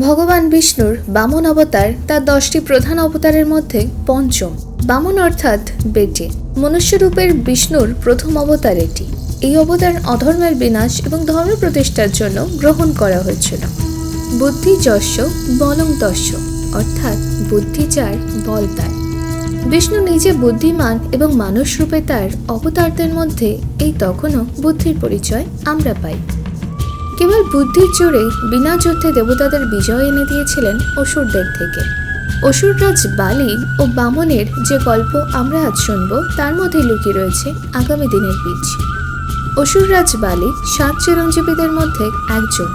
ভগবান বিষ্ণুর বামন অবতার তার দশটি প্রধান অবতারের মধ্যে পঞ্চম। বামন অর্থাৎ বেটে। মনুষ্যরূপের বিষ্ণুর প্রথম অবতার এটি। এই অবতার অধর্মের বিনাশ এবং ধর্ম প্রতিষ্ঠার জন্য গ্রহণ করা হয়েছিল। বুদ্ধি যশ বলং তস্য অর্থাৎ বুদ্ধি যার, বল তার। বিষ্ণু নিজে বুদ্ধিমান এবং মানুষ রূপে তার অবতারদের মধ্যে এই তখনও বুদ্ধির পরিচয় আমরা পাই। কেবল বুদ্ধির জোরে বিনা যুদ্ধে দেবতাদের বিজয় এনে দিয়েছিলেন অসুরদের থেকে। অসুররাজ বালি ও বামনের যে গল্প আমরা আজ শুনব, তার মধ্যে লুকিয়ে রয়েছে আগামী দিনের বীজ। অসুররাজ বালি সাত চিরঞ্জীবীদের মধ্যে একজন,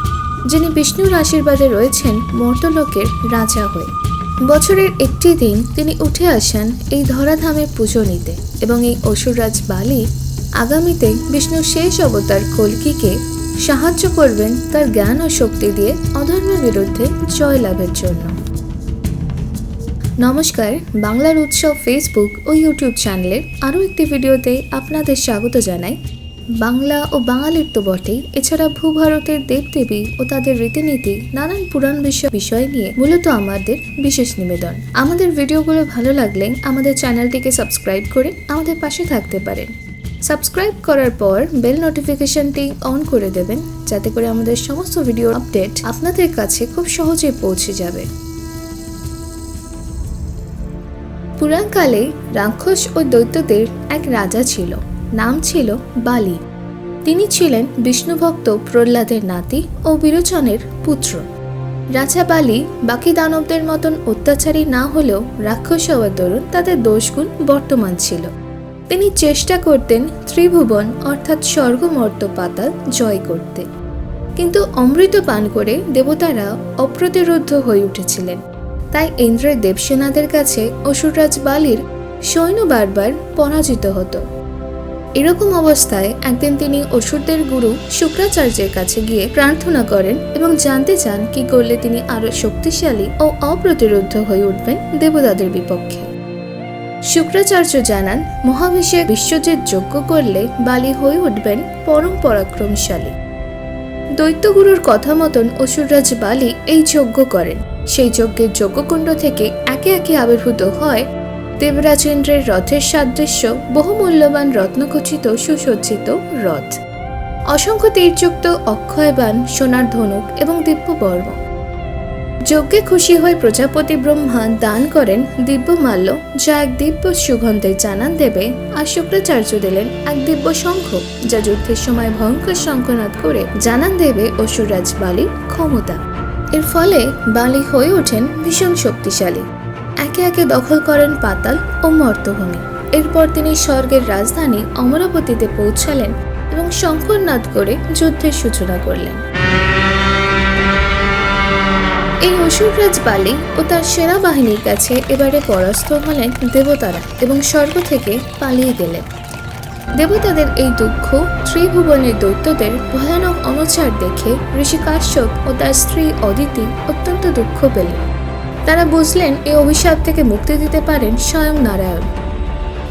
যিনি বিষ্ণুর আশীর্বাদে রয়েছেন মর্তলোকের রাজা হয়ে। বছরের একটি দিন তিনি উঠে আসেন এই ধরাধামে পুজো নিতে এবং এই অসুররাজ বালি আগামীতে বিষ্ণুর শেষ অবতার কল্কিকে সাহায্য করবেন তার জ্ঞান ও শক্তি দিয়ে অধর্মের বিরুদ্ধে জয় লাভের জন্য। নমস্কার, বাংলার উৎসব ফেসবুক ও ইউটিউব চ্যানেলের আরও একটি ভিডিওতে আপনাদের স্বাগত জানাই। বাংলা ও বাঙালির তো বটেই, এছাড়া ভূভারতের দেবদেবী ও তাদের রীতিনীতি, নানান পুরাণ বিষয় বিষয় নিয়ে মূলত আমাদের বিশেষ নিবেদন। আমাদের ভিডিওগুলো ভালো লাগলে আমাদের চ্যানেলটিকে সাবস্ক্রাইব করে আমাদের পাশে থাকতে পারেন। সাবস্ক্রাইব করার পর বেল নোটিফিকেশনটি অন করে দেবেন, যাতে করে আমাদের সমস্ত ভিডিও আপডেট আপনাদের কাছে খুব সহজেই পৌঁছে যাবে। পুরাণকালে রাক্ষস ও দৈত্যদের এক রাজা ছিল, নাম ছিল বালি। তিনি ছিলেন বিষ্ণুভক্ত প্রহ্লাদের নাতি ও বিরোচনের পুত্র। রাজা বালি বাকি দানবদের মতন অত্যাচারী না হলেও রাক্ষস হওয়ার দরুন তাদের দোষগুণ বর্তমান ছিল। তিনি চেষ্টা করতেন ত্রিভুবন, অর্থাৎ স্বর্গমর্ত পাতাল জয় করতে। কিন্তু অমৃত পান করে দেবতারা অপ্রতিরোধ হয়ে উঠেছিলেন। তাই ইন্দ্রের দেবসেনাদের কাছে অসুররাজ বালির সৈন্য বারবার পরাজিত হতো। এরকম অবস্থায় একদিন তিনি অসুরদের গুরু শুক্রাচার্যের কাছে গিয়ে প্রার্থনা করেন এবং জানতে চান কি করলে তিনি আরও শক্তিশালী ও অপ্রতিরোধ হয়ে উঠবেন দেবতাদের বিপক্ষে। শুক্রাচার্য জানান মহাবিশ্বে বিশ্বজিৎ যজ্ঞ করলে বালি হয়ে উঠবেন পরম পরাক্রমশালী। দৈত্যগুরুর কথা মতন অসুররাজ বালি এই যজ্ঞ করেন। সেই যজ্ঞের যজ্ঞকুণ্ড থেকে একে একে আবির্ভূত হয় দেবরাজেন্দ্রের রথের সাদৃশ্য, বহুমূল্যবান রত্নখচিত সুসজ্জিত রথ। অসংখ্য তীরযুক্ত অক্ষয়বান, সোনার ধনুক এবং দিব্যবর্ম যজ্ঞে খুশি হয়ে প্রজাপতি ব্রহ্মা দান করেন দিব্যমাল্য, যা এক দিব্য সুগন্ধের জানান দেবে আর শুক্রাচার্য দিলেন এক দিব্য শঙ্খ, যা যুদ্ধের সময় ভয়ঙ্কর শঙ্খনাদ করে জানান দেবে অসুররাজ বালির ক্ষমতা। এর ফলে বালি হয়ে ওঠেন ভীষণ শক্তিশালী। একে একে দখল করেন পাতাল ও মর্তভূমি। এরপর তিনি স্বর্গের রাজধানী অমরাবতীতে পৌঁছালেন এবং শঙ্করনাদ করে যুদ্ধের সূচনা করলেন। এই অসুররাজ বালি ও তার সেনাবাহিনীর কাছে এবারে পরাস্ত হলেন দেবতারা এবং স্বর্গ থেকে পালিয়ে গেলেন। দেবতাদের এই দুঃখ, ত্রিভুবনের দৈত্যদের ভয়ানক অনচার দেখে ঋষি কাশ্যপ ও তার স্ত্রী অদিতি অত্যন্ত দুঃখ পেলেন। তারা বুঝলেন এই অভিশাপ থেকে মুক্তি দিতে পারেন স্বয়ং নারায়ণ।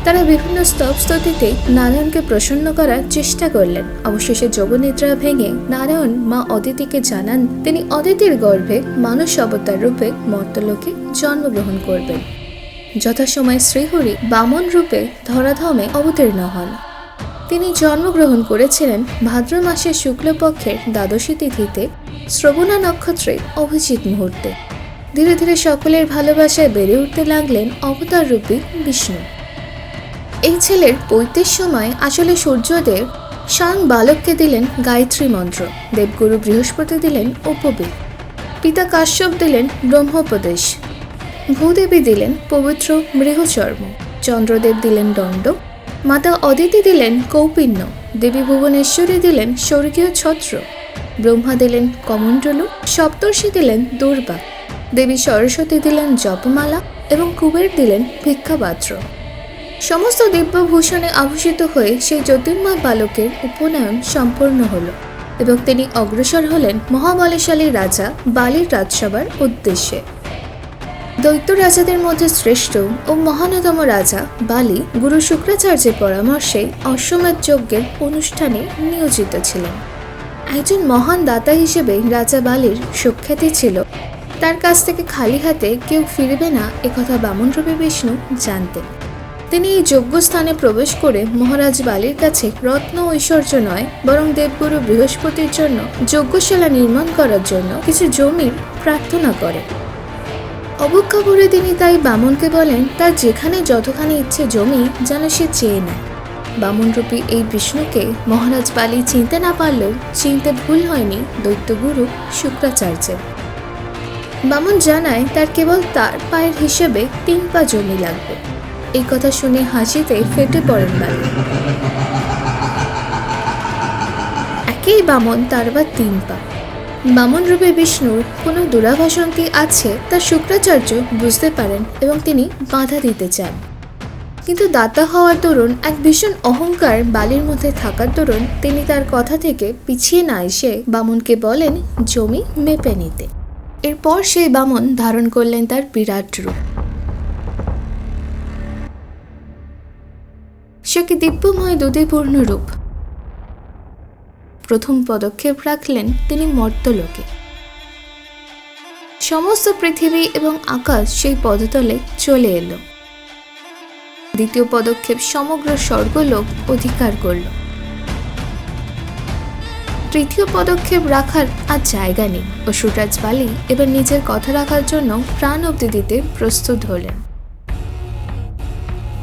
তারা বিভিন্ন স্তব স্তুতিতে নারায়ণকে প্রসন্ন করার চেষ্টা করলেন। অবশেষে যোগনিদ্রা ভেঙে নারায়ণ মা অদিতিকে জানান, তিনি অদিতির গর্ভে মানুষ অবতার রূপে মর্তলোকে জন্মগ্রহণ করবেন। যথাসময়ে শ্রীহরি বামন রূপে ধরাধমে অবতীর্ণ হন। তিনি জন্মগ্রহণ করেছিলেন ভাদ্র মাসের শুক্লপক্ষের দ্বাদশী তিথিতে শ্রবণা নক্ষত্রে অভিজিৎ মুহূর্তে। ধীরে ধীরে সকলের ভালোবাসায় বেড়ে উঠতে লাগলেন অবতার রূপী বিষ্ণু। এই ছেলের পৈতের সময় আসলে সূর্যদেব স্বয়ং বালককে দিলেন গায়ত্রী মন্ত্র, দেবগুরু বৃহস্পতি দিলেন উপবীত পিতা কাশ্যপ দিলেন ব্রহ্মোপদেশ, ভূদেবী দিলেন পবিত্র মৃহচর্ম, চন্দ্রদেব দিলেন দণ্ড, মাতা অদিতি দিলেন কৌপিন্য, দেবী ভুবনেশ্বরী দিলেন স্বর্গীয় ছত্র, ব্রহ্মা দিলেন কমণ্ডলু, সপ্তর্ষি দিলেন দুর্বা, দেবী সরস্বতী দিলেন জপমালা এবং কুবের দিলেন ভিক্ষাপাত্র। সমস্ত দিব্যভূষণে আভূষিত হয়ে সেই জ্যোতির্ময় বালকের উপনয়ন সম্পূর্ণ হল এবং তিনি অগ্রসর হলেন মহাবলেশালী রাজা বালির রাজসভার উদ্দেশ্যে। দৈত্য রাজাদের মধ্যে শ্রেষ্ঠ ও মহানতম রাজা বালি গুরু শুক্রাচার্যের পরামর্শে অশ্বমেধ যজ্ঞের অনুষ্ঠানে নিয়োজিত ছিলেন। একজন মহান দাতা হিসেবে রাজা বালির সুখ্যাতি ছিল। তার কাছ থেকে খালি হাতে কেউ ফিরবে না একথা বামন বামনরূপী বিষ্ণু জানতেন। তিনি এই যোগ্য স্থানে প্রবেশ করে মহারাজ বালির কাছে রত্ন ঐশ্বর্য নয়, বরং দেবগুরু বৃহস্পতির জন্য যজ্ঞশালা নির্মাণ করার জন্য কিছু জমির প্রার্থনা করেন অবজ্ঞা করে তিনি তাই বামনকে বলেন, তার যেখানে যতখানি ইচ্ছে জমি যেন সে চেয়ে নেয়। বামনরূপী এই বিষ্ণুকে মহারাজ বালি চিনতে না পারলেও চিনতে ভুল হয়নি দৈত্যগুরু শুক্রাচার্যের। বামন জানায়, তার কেবল তার পায়ের হিসেবে তিন পা জমি লাগবে। এই কথা শুনে হাসিতে ফেটে পড়েন বালি একেই বামন, তার বা তিন পা। বামন রূপে বিষ্ণুর কোনো দুরাভাষণ কি আছে তা শুক্রাচার্য বুঝতে পারেন এবং তিনি বাধা দিতে চান। কিন্তু দাতা হওয়ার দরুন, এক ভীষণ অহংকার বালির মধ্যে থাকার দরুন, তিনি তার কথা থেকে পিছিয়ে না এসে বামনকে বলেন, জমি মেপে নিতে। এরপর সেই বামন ধারণ করলেন তার বিরাট রূপ। সে কি দিব্যময় দুধে পূর্ণ রূপ। প্রথম পদক্ষেপ রাখলেন তিনি মর্তলোকে। সমস্ত পৃথিবী এবং আকাশ সেই পদতলে চলে এলো। দ্বিতীয় পদক্ষেপ সমগ্র স্বর্গলোক অধিকার করল। তৃতীয় পদক্ষেপ রাখার আর জায়গা নেই। অসুররাজ বালি এবার নিজের কথা রাখার জন্য প্রাণ অব্দি দিতে প্রস্তুত হলেন।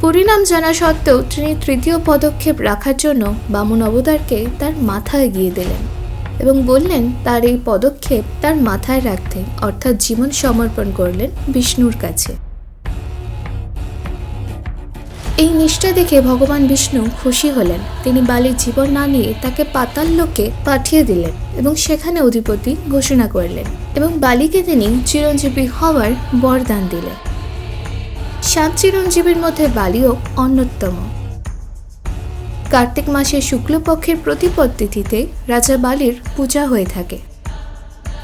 পরিণাম জানা সত্ত্বেও তিনি তৃতীয় পদক্ষেপ রাখার জন্য বামন অবতারকে তার মাথায় গিয়ে দিলেন এবং বললেন, তার এই পদক্ষেপ তার মাথায় রাখতে অর্থাৎ জীবন সমর্পণ করলেন বিষ্ণুর কাছে। এই নিষ্ঠা দেখে ভগবান বিষ্ণু খুশি হলেন। তিনি বালির জীবন না নিয়ে তাকে পাতাল লোকে পাঠিয়ে দিলেন এবং সেখানে অধিপতি ঘোষণা করলেন এবং বালিকে তিনি চিরঞ্জীবী হওয়ার বরদান দিলেন। সাত চিরঞ্জীবীর মধ্যে বালিও অন্যতম। কার্তিক মাসের শুক্লপক্ষের প্রতিপদ তিথিতে রাজা বালির পূজা হয়ে থাকে।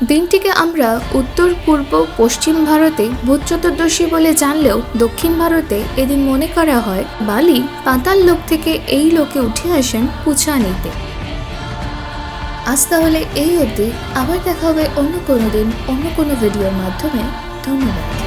দিনটিকে আমরা উত্তর, পূর্ব, পশ্চিম ভারতে ভূত চতুর্দশী বলে জানলেও দক্ষিণ ভারতে এদিন মনে করা হয় বালি পাতাল লোক থেকে এই লোকে উঠে আসেন পূজা নিতে। আজ তাহলে এই অবধি। আবার দেখা হবে অন্য কোনো দিন, অন্য কোনো ভিডিওর মাধ্যমে। ধন্যবাদ।